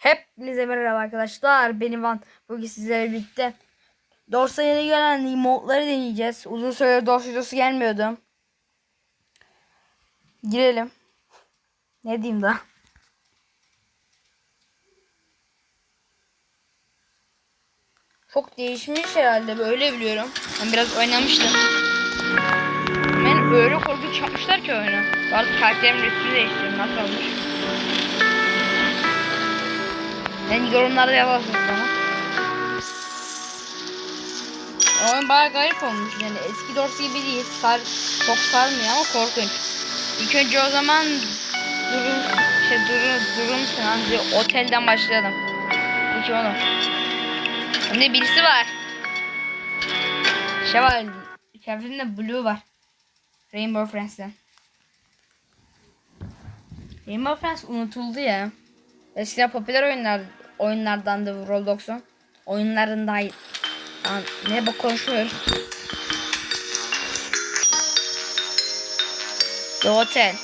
Hepinize merhaba arkadaşlar. Benim Van. Bugün sizlerle birlikte Dorsa yeni gelen modları deneyeceğiz. Uzun süre Dorsa videosu gelmiyordu. Girelim. Ne diyeyim daha? Çok değişmiş herhalde böyle biliyorum. Ben biraz oynamıştım. Ben öyle korkunç yapmışlar ki oyunu. Bazı karakterimin üstünü değiştirdim. Nasıl olmuş? Yani yorumlarda yazarsınız bana. Oyun bayağı garip olmuş yani eski Dorsey gibi değil. Sar, çok sarmıyor ama korkunç. İlk önce o zaman durum şey durum durum sınavı otelden başlayalım. Kim oğlum? Şimdi birisi var. Şey var. Kıyafetinde Blue var. Rainbow Friends'ten. Rainbow Friends unutuldu ya. Eskiden popüler oyunlar oyunlardan da Roblox'un oyunlarında Lan ne bak konuşuyorum. The Hotel.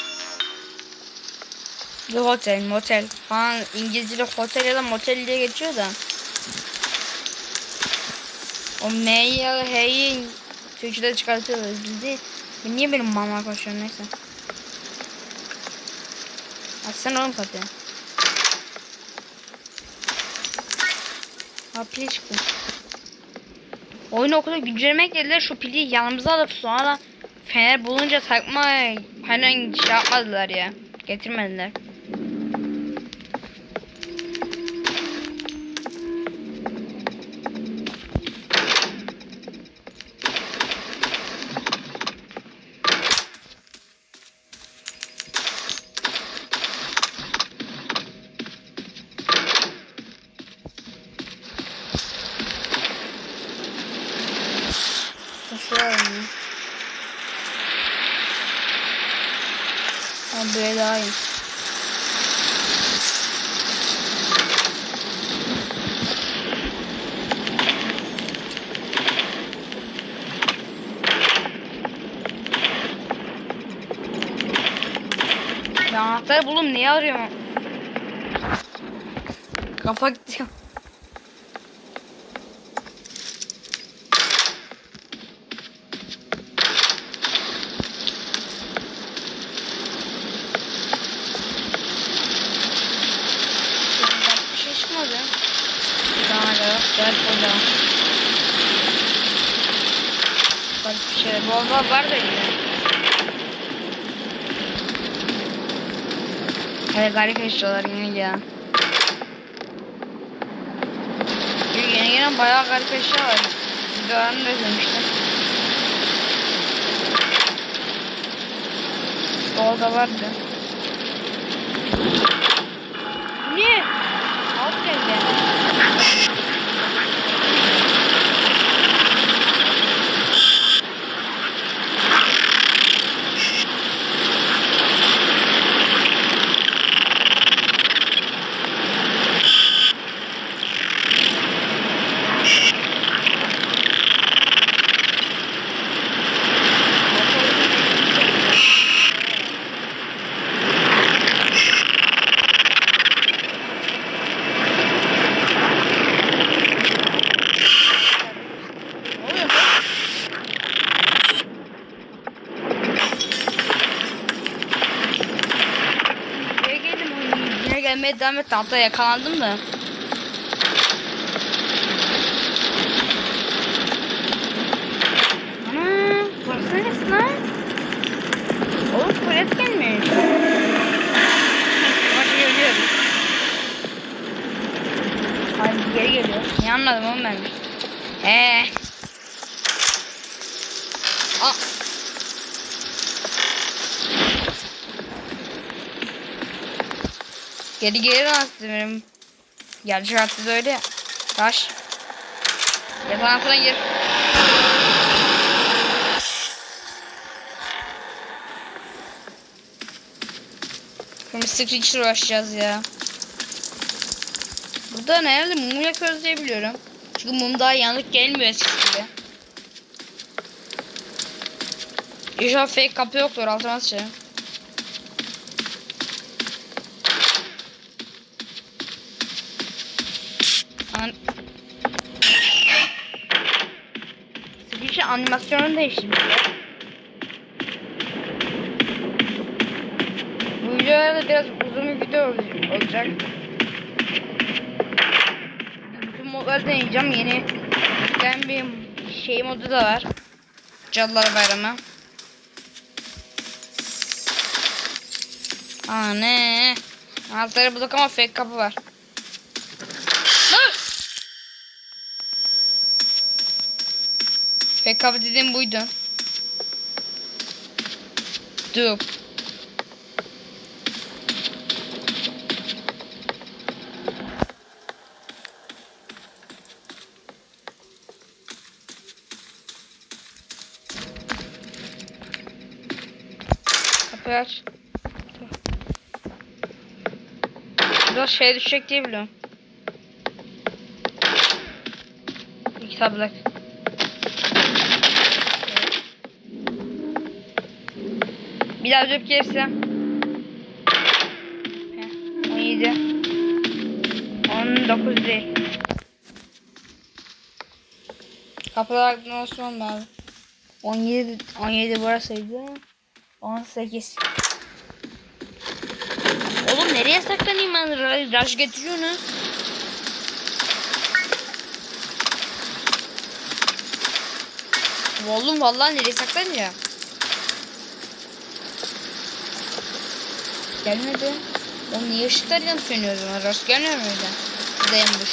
The Hotel, motel falan İngilizce'de hotel ya da motel diye geçiyor da. O M'yi ya da H'yi Türkçe'de çıkartıyorlar. Bizde niye benim mama koşuyor neyse. Açsana oğlum kapıyı. Ha pil çıktı. Oyunu o kadar güncellemek dediler şu pili yanımıza alıp sonra fener bulunca takma hani şey yapmadılar ya. Getirmediler. Şuraya oynayayım. Ha buraya daha iyi. Ben anahtarı buldum. Niye arıyorum? Kafa gitti. Bir şey çıkmadı. Daha da gel burada. Bak bir şey. Bomba var da yine. Evet garip eşyalar yine ya. Yeni gelen bayağı garip eşya var. Videolarını da izlemiştim. Orada vardı. Ne? Alt geldi. Ne oluyor lan? Buraya geldim. Yine gelmeye devam. Hatta yakalandım da. Ana, burası neresi lan? Oğlum tuvalet gelmiş. Maçı görüyoruz. Hayır geri geliyor. Niye anladım oğlum ben? Eee. Aa. Geri geri rahatsız benim. Gerçi rahatsız öyle ya. Taş. Yatağın altına gir. Şimdi Screecher uğraşacağız ya. Burada nerede mum yakıyoruz diye biliyorum. Çünkü mum daha yanık gelmiyor eskisi gibi. İnşallah fake kapı yoktur altıma sıçarım. Animasyonu değiştirmişler. Bu videolarda biraz uzun bir video ol- olacak. Bütün modları deneyeceğim. Yeni gelen bir şey modu da var. Cadılar Bayramı. Aa ne? Anahtarı bulduk ama fake kapı var. Kapı dediğim buydu. Dur. Kapıyı aç. Biraz şey düşecek diye biliyorum. İki tablet. Bir daha döp gelirse. Heh, 17. 19 değil. Kapılar aklına olsun lazım. 17 17 burasıydı. 18. Oğlum nereye saklanayım ben? Raj getiriyorsunuz. Oğlum vallahi nereye saklanacağım? Gelmedi. Oğlum niye ışıklar yanıp sönüyor o zaman? Raj gelmiyor mu öyle? Dayanmış.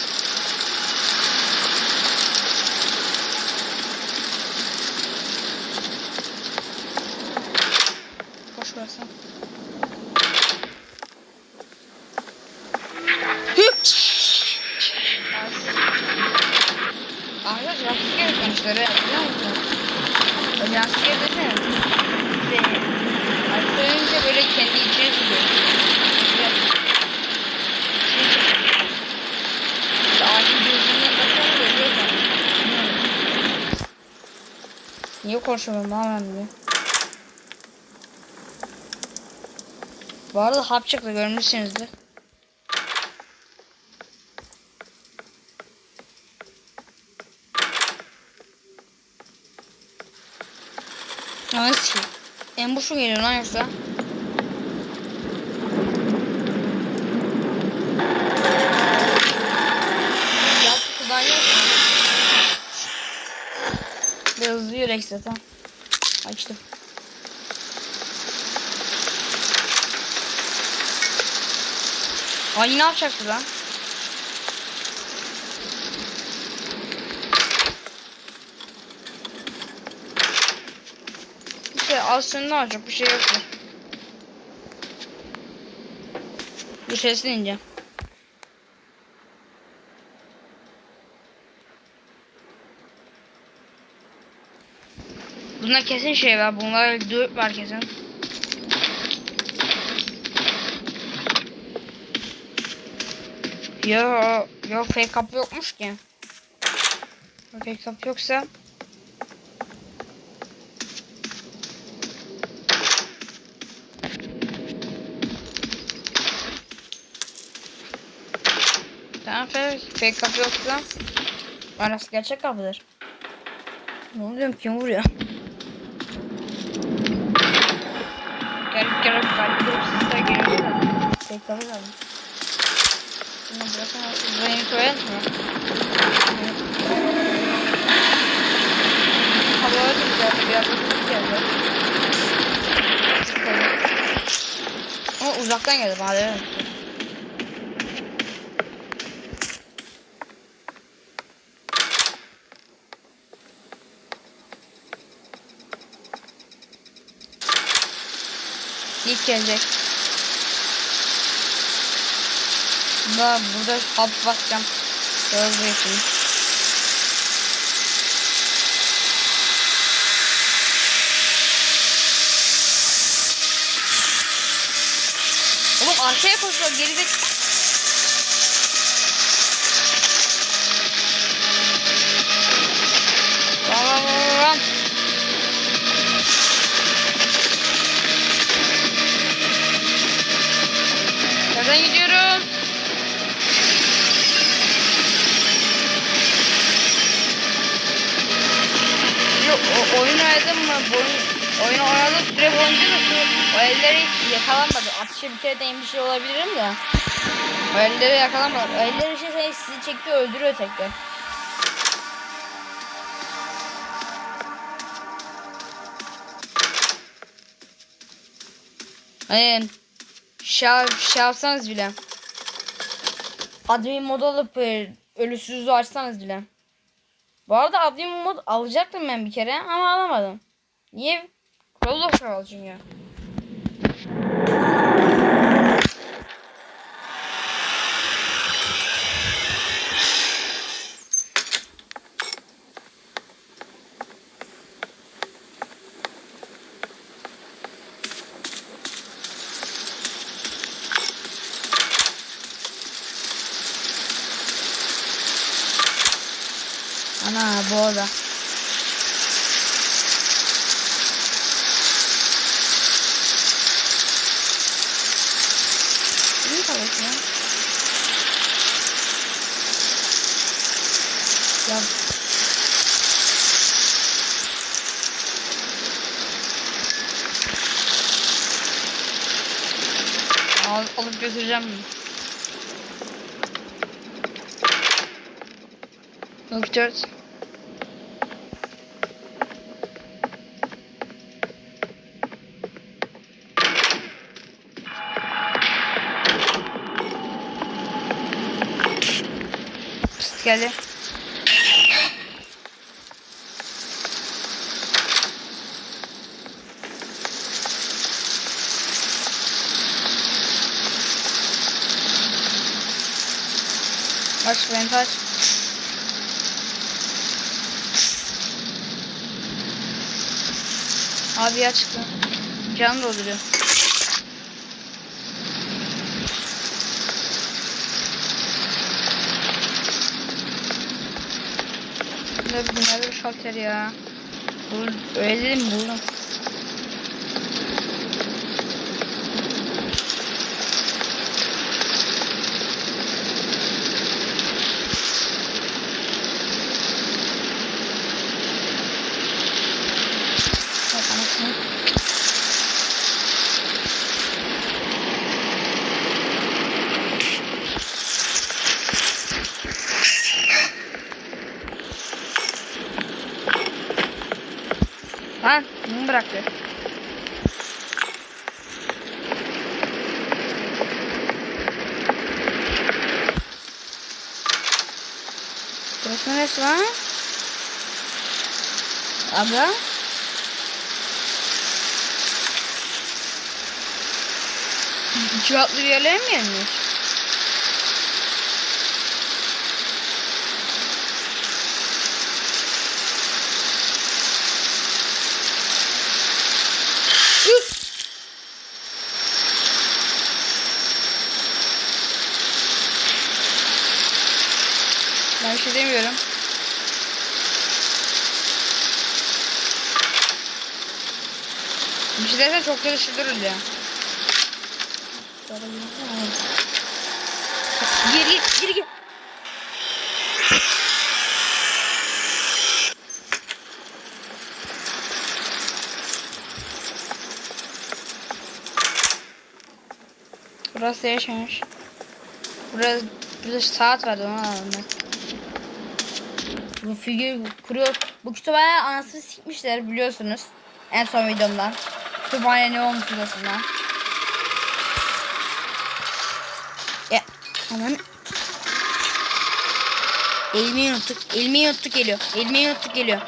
Boş versen. Arkadaş lastik geri sonuçları biliyor musun? O lastik geri desene. İşte arkalayınca böyle kendi içine tutuyor. İşte İşte ağacın gözünden baksana görüyor sen. Niye konuşamıyorum lan ben diye. Bu arada hap çıktı görmüşsünüzdür. Nasıl? En boşu geliyor lan yoksa. Hızlı yürek zaten. Açtım. Ay ne yapacaktı lan? İşte aslında ne olacak bir şey yok. ki. Bir şeysin ince. Bunda kesin şey var. Bunlar dört var kesin. Yo, yo fake kapı yokmuş ki. Fake kapı yoksa Tamam fake, kapı yoksa Arası gerçek kapıdır. Ne oluyor kim vuruyor? Gel gel gel grup sesler geliyor. Fake kapı lazım. Bunu bırakamaz. Burayı? Havalar da güzeldi. Biraz da sıcak geldi. Ama uzaktan geldi. Değil mi? İlk gelecek. Da burada hap basacağım. Hızlı için. Oğlum arkaya koşuyor geride. Boyun, oyunu oynadığı süre boyunca da şu o elleri hiç yakalanmadı. Atışa bir kere değmiş şey olabilirim de. O elleri yakalanmadı. O elleri şey seni sizi çekiyor öldürüyor tekrar. Hani şey, şey yapsanız bile. Admin mod alıp e, ölüsüzlüğü açsanız bile. Bu arada admin mod alacaktım ben bir kere ama alamadım. Niye? Roblox al çünkü. Ana bu arada. Ya. Ya. Al, alıp götüreceğim. Bakacağız. Geldi. Aç beni aç. Abi ya çıktı. Can dolduruyor. Bunlar bir şalter ya. Öyle değil mi buldum. Bak anasını. Lan bunu bıraktı. Burası neresi lan? Abla? Katlı bir yerlere mi gelmiş? Şey demiyorum. Bir şey dersen çok durur ya. Gir gir gir gir. Burası yaşamış. Burası, burada saat vardı onu alalım ben. Bu figür kuruyor. Bu kütüphane anasını sikmişler biliyorsunuz. En son videomdan. Kütüphane ne olmuş videosundan. Ya aman. Elimi unuttuk. Elimi unuttuk geliyor. Elimi unuttuk geliyor.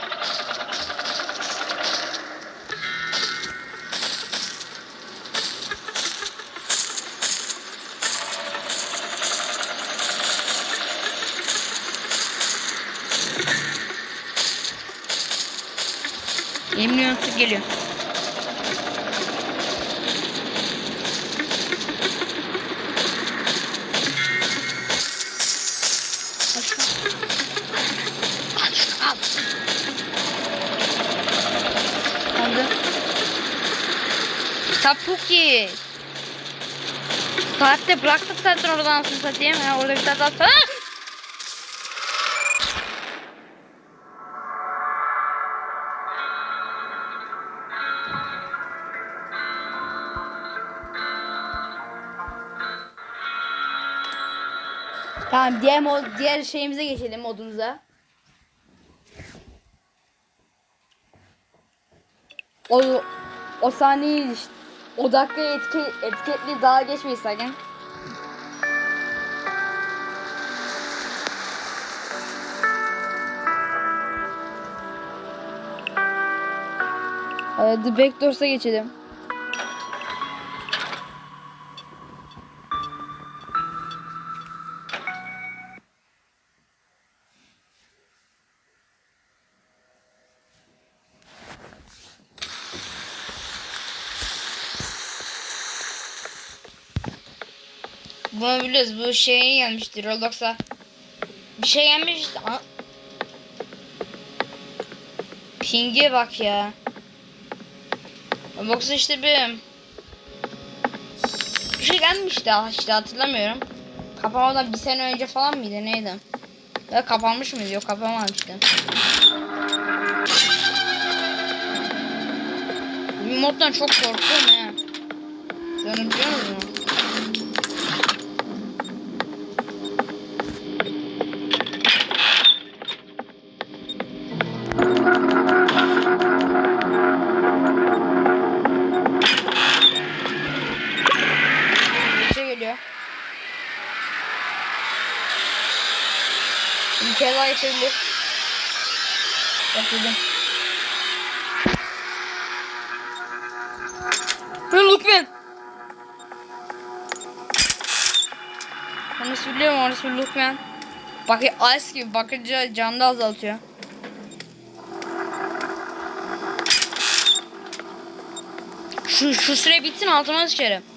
Tapuki. Saatte bıraktık zaten oradan siz satayım. Ha, orada bir tane daha ah! sat. Tamam diğer, mod, diğer şeyimize geçelim modumuza. O, o sahneyi işte o dakikayı etki, etiketli daha geçmeyiz sakın. Ee, The Backdoors'a geçelim. Bunu biliyoruz. Bu şeye gelmiştir. Roblox'a. Bir şey gelmiş. Aa. Ping'e bak ya. Roblox'a işte bir bir şey gelmişti ah, işte hatırlamıyorum. Kapamadan bir sene önce falan mıydı neydi? Ya kapanmış mıydı? Yok kapamamıştı. Bu moddan çok korkuyorum he. Sen biliyor musun? Bir kere daha geçebilir. Başladım. Hey Lookman! Orası biliyorum orası Lookman. Bak ice gibi bakınca canı da azaltıyor. Şu, şu süre bitsin altıma sıçarım.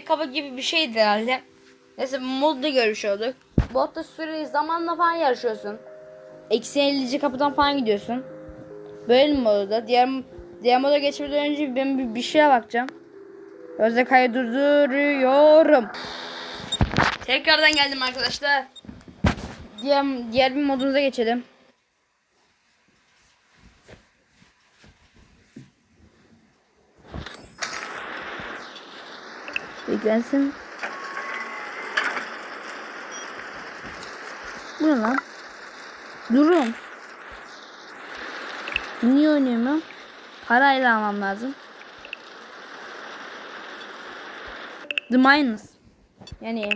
Bu kaba gibi bir şeydi herhalde. Neyse modda görmüş olduk. Botta süre zamanla falan yarışıyorsun. Eksi 50. kapıdan falan gidiyorsun. Böyle mi moda? Diğer, diğer moda geçmeden önce ben bir, bir şeye bakacağım. Özde kaydı durduruyorum. Tekrardan geldim arkadaşlar. Diğer, diğer bir modumuza geçelim. Yüklensin. Bu ne lan? Durum. Niye oynayamıyorum? Parayla almam lazım. The Minus. Yani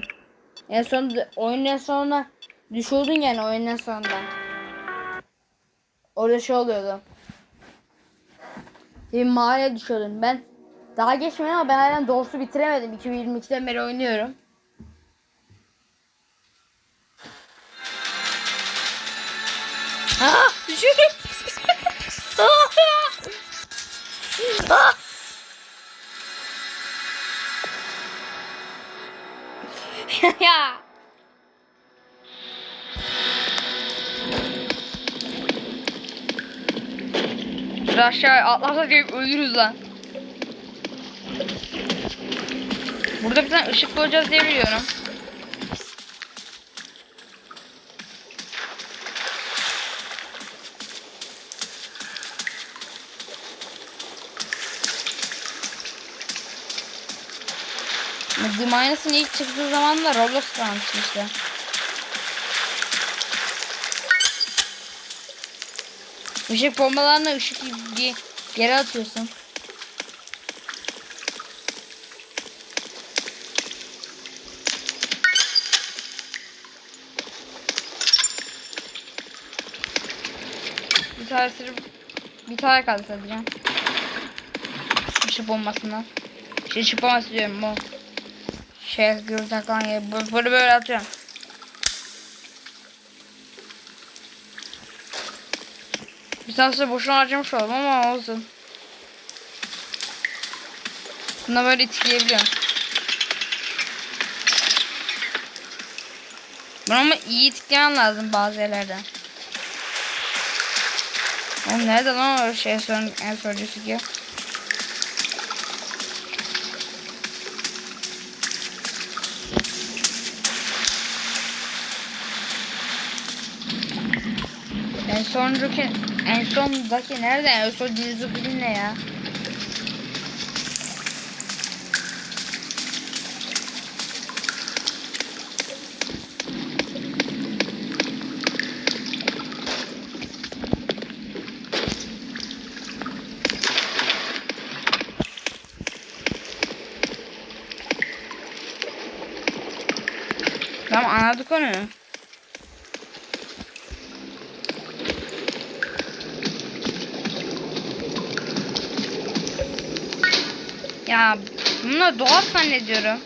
en son oyunun en sonuna düşüyordun yani oyunun en sonunda. Orada şey oluyordu. Bir mağaraya düşüyordun. Ben daha geçmedim ama ben halen doğrusu bitiremedim. 2022'den beri oynuyorum. Ah! Düşüyorum. Ah! ya. Biz aşağı atlarsak hep ölürüz lan. Burada bir tane ışık koyacağız diye biliyorum. The Minus'ın ilk çıktığı zaman da Roblox işte. Işık bombalarına ışık geri atıyorsun. Tane kaldı sadece. Işık bombasından. Işık bombası diyorum bu. Şey kan ya. Bu- Bunu böyle atıyorum. Bir tanesi boşuna harcamış oldum ama olsun. Buna böyle itkileyebiliyorum. Bunu ama iyi itiklemen lazım bazı yerlerden. Oğlum nerede lan o şey son en sonuncusu ki? En sonuncuki en sondaki nerede? En son film ne ya? Tamam anladık onu. Ya bunlar doğal zannediyorum.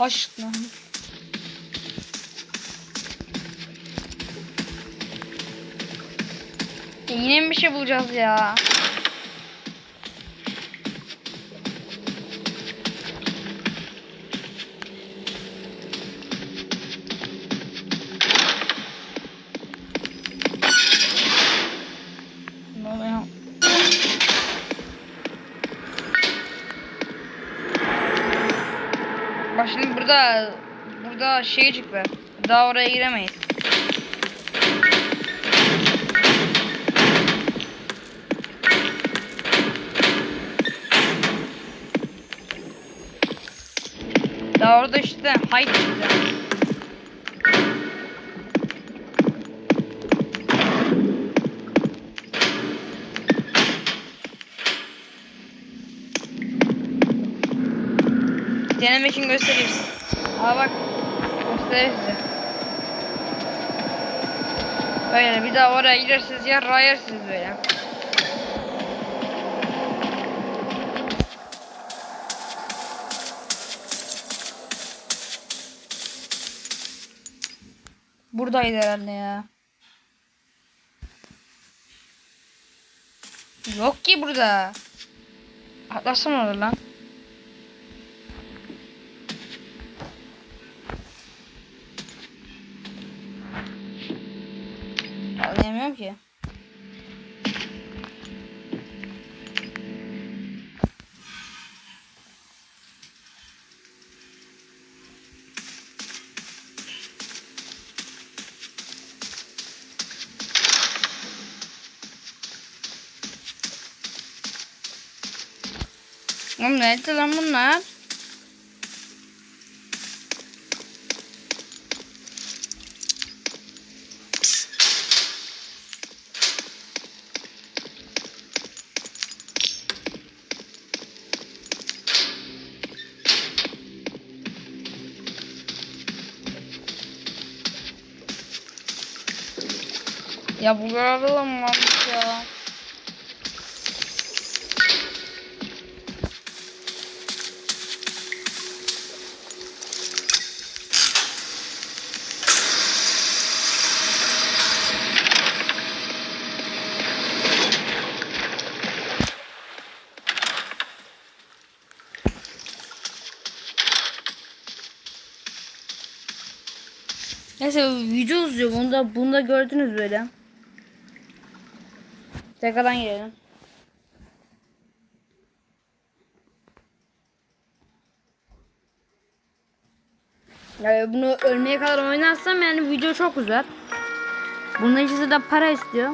Lan. Ya Yine bir şey bulacağız ya? Şey çıktı. Daha oraya giremeyiz. Daha orada işte hay çıktı. Denemek için göstereyim. Aa bak. Size. Böyle bir daha oraya girersiniz ya rayarsınız böyle. Buradaydı herhalde ya. Yok ki burada. Atlasam olur lan. Oğlum nerede lan bunlar? Ya bu arada mı varmış ya? Neyse video uzuyor. Bunu da, bunu da gördünüz böyle. Tekrardan girelim. Yani bunu ölmeye kadar oynarsam yani video çok uzar. Bunun ikisi de para istiyor.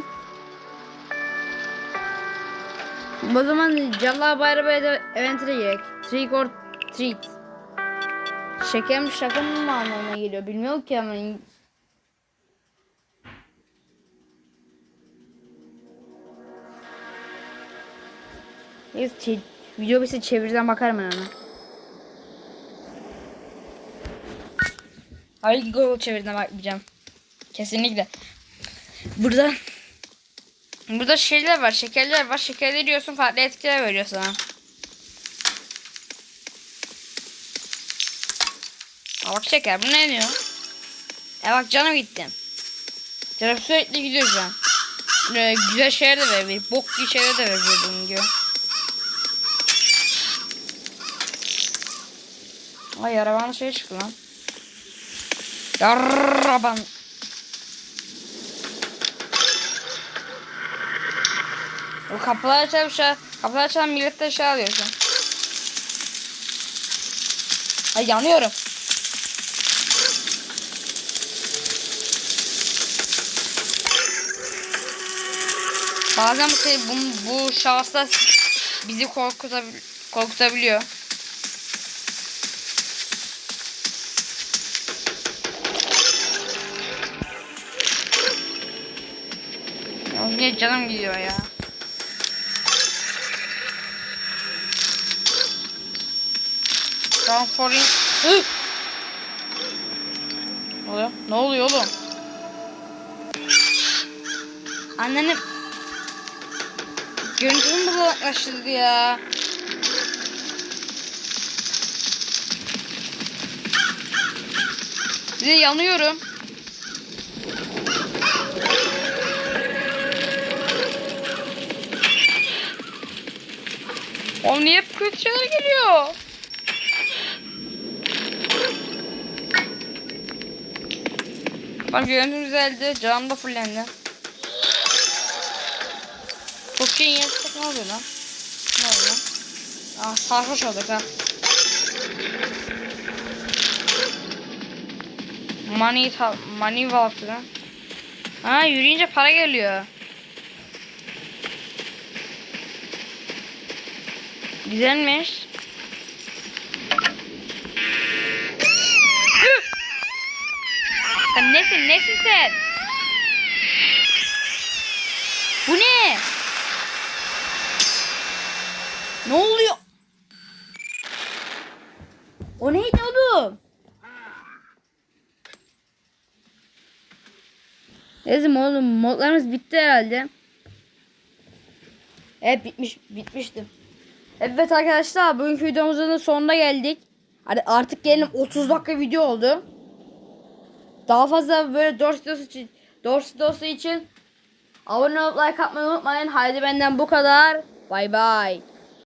O zaman Calla Bayrağı da eventine gerek. Trick or treat. Şeker mi şaka mı anlamına geliyor bilmiyorum ki ama Neyse video bitse çeviriden bakarım ben ona. Hayır Google çeviriden bakmayacağım. Kesinlikle. Burada Burada şeyler var, şekerler var. Şekerleri yiyorsun, farklı etkiler veriyor sana. Aa, bak şeker, bu ne diyor? Ya bak canım gitti. Canım sürekli gidiyor şu an. Böyle güzel şeyler de verebilir. Bok gibi şeyler de verebilir bunun gibi. Ay arabanın şey çıktı lan. Araban. O kapılar açan şey, kapılar açan millette şey alıyorsun. Ay yanıyorum. Bazen bu, şey, bu, bu şahıslar bizi korkutabil korkutabiliyor. Ya yine canım gidiyor ya. Transferring. Hı! Ne oluyor? Ne oluyor oğlum? Annenin görüntümü bulanıklaştırdı ya. Bir de yanıyorum. Oğlum niye hep kötü şeyler geliyor? Bak görüntüm güzeldi. Canım da fullendi. Çok şey yapsak ne oluyor lan? Ne oluyor? Ah sarhoş olduk ha. Money, money walk'ı lan. Ha yürüyünce para geliyor. Güzelmiş. Sen nesin nesin sen? Bu ne? Ne oluyor? O neydi oğlum? Ezim oğlum modlarımız bitti herhalde. Evet bitmiş bitmişti. Evet arkadaşlar bugünkü videomuzun da sonuna geldik. Hadi artık gelin 30 dakika video oldu. Daha fazla böyle Doors videosu için Doors videosu için abone olup like atmayı unutmayın. Haydi benden bu kadar. Bay bay.